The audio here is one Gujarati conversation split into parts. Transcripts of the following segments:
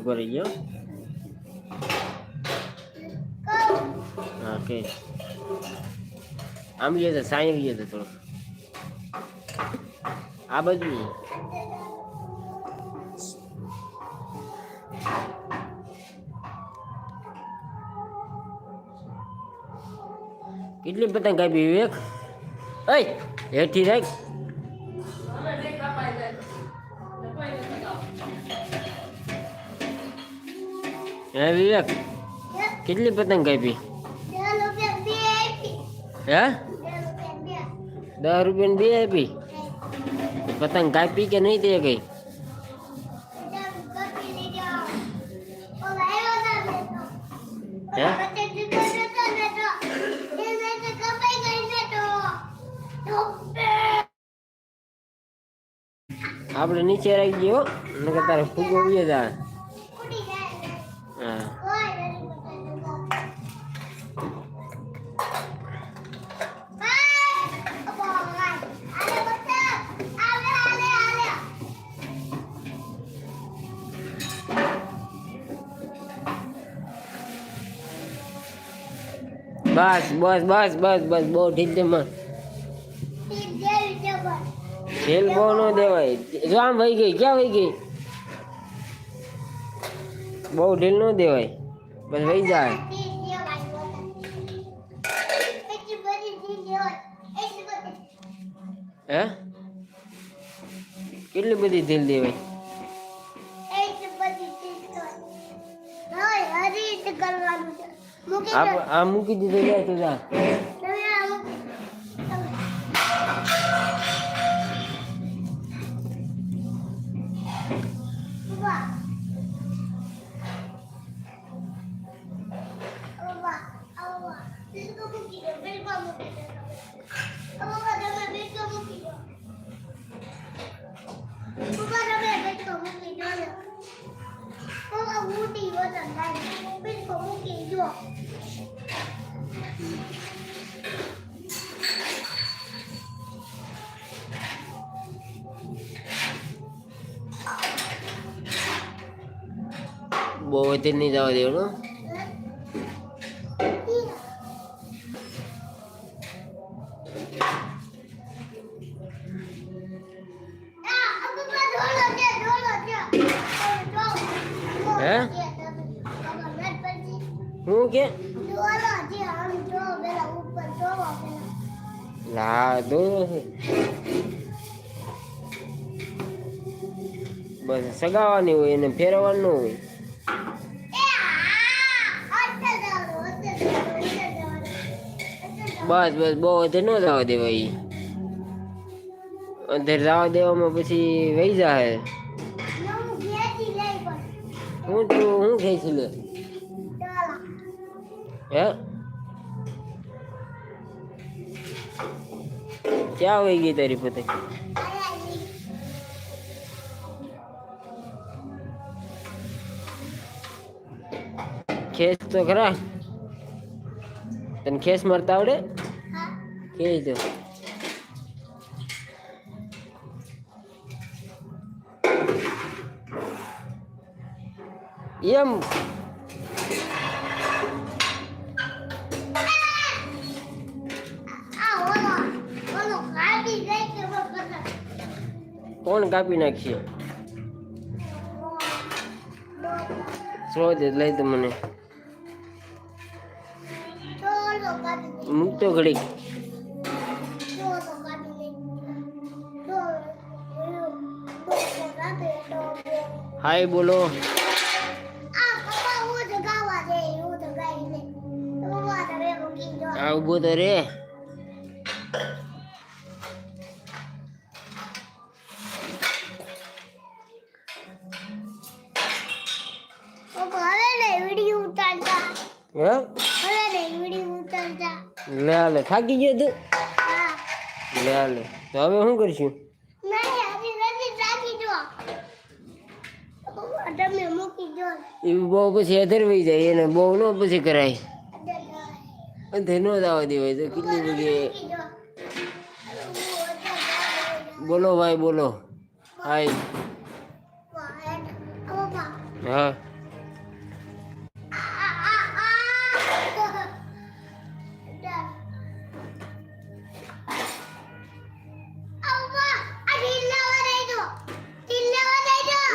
ઊભો રહી ગયો આમ ગયો તો સાઈ ગયો તો થોડો આ બાજુ કેટલી પતંગ કાપી વિવેક એ હેઠી રાખ હે વિવેક કેટલી પતંગ કાપી હે? દસ રૂપિયા બે આપી? પતંગ કાપી કે નહીં તે કઈ? આપણે નીચે રાખી ગયો નકર તારે ફૂગો ઉઈએ જા હા બસ બસ બસ બસ બસ બહુ ઢીલ છે માં ખેલ બહુ ન દેવાય. જો આમ વહી ગઈ ક્યાં વહી ગઈ? બહુ ઢીલ ન દેવાય. બસ વહી જાય. હે? કેટલી બધી ઢીલ દેવાય? આ આ મૂકી દીધું જાય તું જા. બહુ વધી નહીં જવા દેવાનું દો બસ સગાવાની હોય એને ફેરવવાનું હોય. બસ બસ બહુ વધે ન જવા દેવાય અંધેર જવા દેવામાં પછી વહી જાય હું તું હું ખેંચી લે હે? ક્યાં હોય ગઈ તારી પોતે? ખેસ તો ખરા. તને ખેસ મારતા આવડે? કે તો એમ. કોણ કાપી નાખીએ? સ્રોત લઈ તો મને. મૂકતો ઘડીક. હાય બોલો. આ ઊભો તો રે. લે થાકી ગયો તું? લે લે. તો હવે શું કરશું? નહીં હજી નથી રાખી દો તમે મૂકી દો. એ બહુ પછી અધરવાઈ જાય એને બહુ ન પછી કરાય. અંધે ન જવા દેવાય તો કેટલી જગ્યાએ? બોલો ભાઈ બોલો. હાય. હા.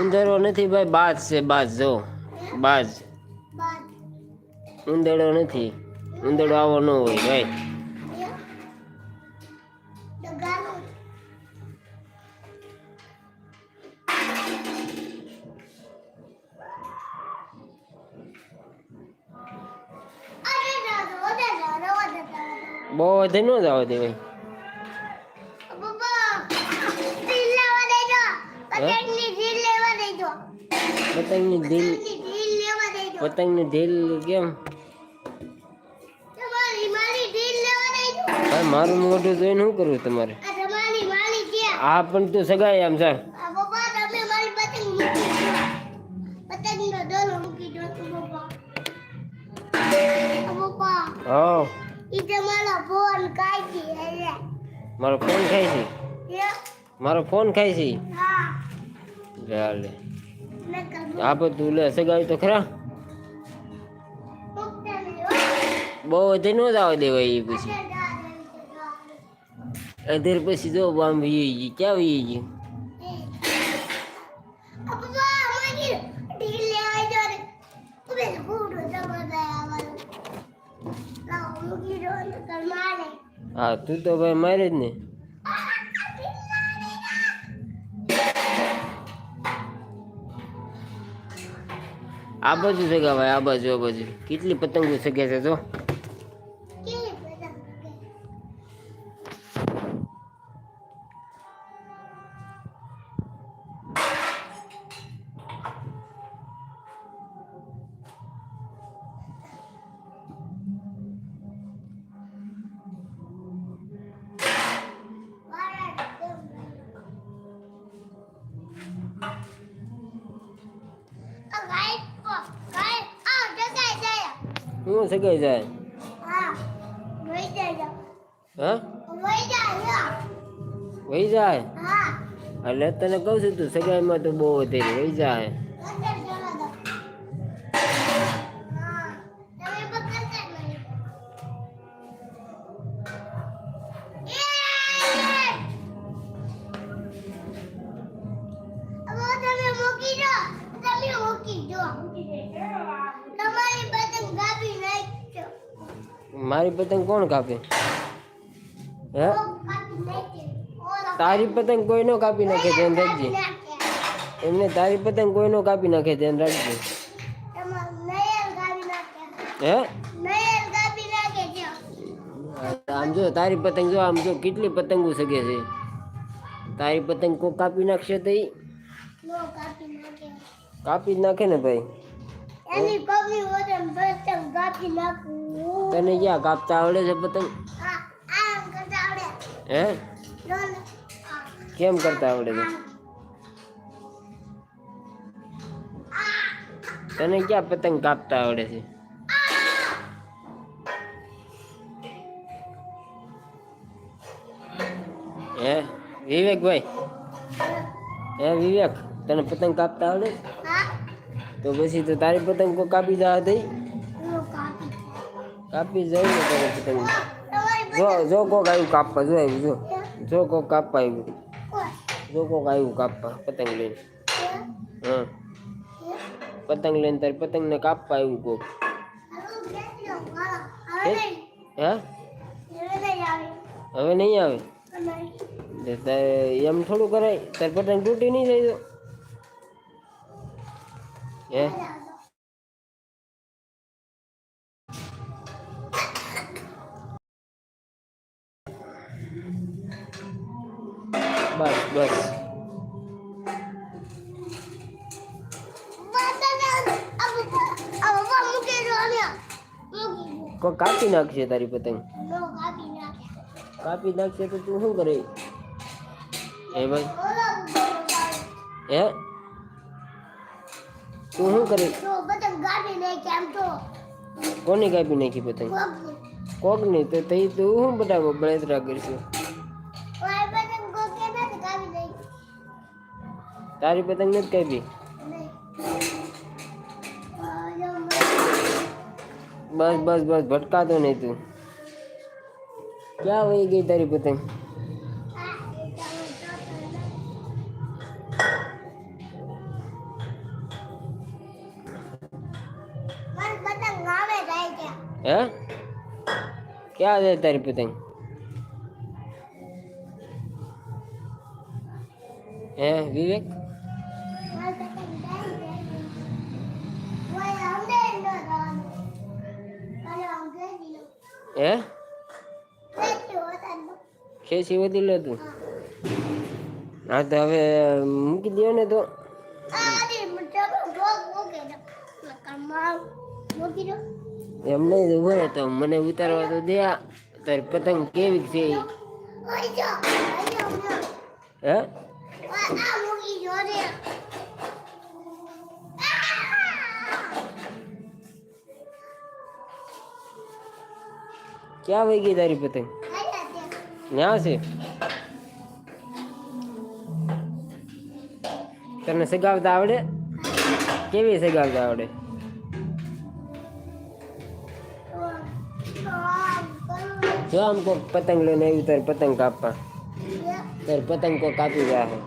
ઉંદરો નથી ભાઈ બાજ છે બાજ જો. બાજ. ઉંદરો નથી. ઉંદરો આવો ન હોય ભાઈ. બહુ વધે ન જવા દે ભાઈ પતંગની ઢીલ. પતંગની ઢીલ કેમ? મારી મોઢું જોઈને શું કરવું તમારે? આ પણ તું સગાઈ આમ સર મારી હા. ફોન ખાય છે મારો ફોન ખાય છે? ચાલે આ તું લે સગાઈ તો ખરા? બહુ વધે ન જવા દેવાય એ પછી. અધેર પછી જો આમ વી ગઈ ક્યાં વી ગઈ જો? હા, તું તો ભાઈ મારે જ ને. આ બાજુ સગા ભાઈ આ બાજુ આ બાજુ. કેટલી પતંગો સગે છે જો. હું સગાઈ જાય હા વહી જાય? એટલે તને કહું છું તું સગાઈમાં તો બહુ વધારે વહી જાય. મૂકી દો. તમે મૂકી દો તમારી પતંગ કાપી નાખજો મારી પતંગ કોણ કાપે? હે? તારી પતંગ કોઈનો કાપી નાખે ધ્યાન રાખજે. એમને તારી પતંગ કોઈનો કાપી નાખે ધ્યાન રાખજે. હે? આમ જો તારી પતંગ જો આમ જો કેટલી પતંગો સગે છે? તારી પતંગ કોઈ કાપી નાખશે તો કાપી નાખે ને ભાઈ. એની કમી હોય પતંગ કાપી નાખું. તને ક્યાં કાપતા આવડે છે પતંગ આમ કરતા આવડે. હે? કેમ કરતા આવડે છે? તને ક્યાં પતંગ કાપતા આવડે છે? હે? વિવેકભાઈ? હે. વિવેક તને પતંગ કાપતા આવડે? તો પછી તો તારી પતંગ કોઈ કાપી જા દઈ? કાપી જાય ને તારી પતંગ. જો જો કોક આવ્યું કાપવા જો આવ્યું જો. જો કોક કાપવા આવ્યું જો કોક આવ્યું કાપવા પતંગ લઈને. હા. પતંગ લઈને તારી પતંગને કાપવા આવ્યું કોક. હે? હવે નહીં આવે? એમ થોડું કરાય. તારી પતંગ તૂટી નહીં જાય તો? હે બસ બસ કોઈ કાપી નાખશે તારી પતંગ? કાપી નાખશે તો તું શું કરે? એ ભાઈ? હે? તું શું કરે? કોની કાપી નાખી પતંગ કોક નહીં તો તઈ તું શું બધા બળતરા કરશું? તારી પતંગ નથી કાપી? બસ બસ બસ ભટકાતો નહીં તું. ક્યાં વહી ગઈ તારી પતંગ? જવાનું. કાલે આમ ગઈ ગયો. હે કેટલું વધારે. ખેંચી વધી લે તું હા. તો હવે મૂકી દો ને તો મુઠ્ઠો દો. કમાલ જ ઊભો રહે તો મને ઉતારવા તો દે તારી પતંગ કેવી છે. હે. ક્યાં વહી ગઈ તારી પતંગ. ન્યા છે તને સગાવતા આવડે કેવી સગાવતા આવડે જો આમ કોઈ પતંગ લઈને આવ્યું તારે પતંગ કાપવા. તારે પતંગ કોઈ કાપી જાય.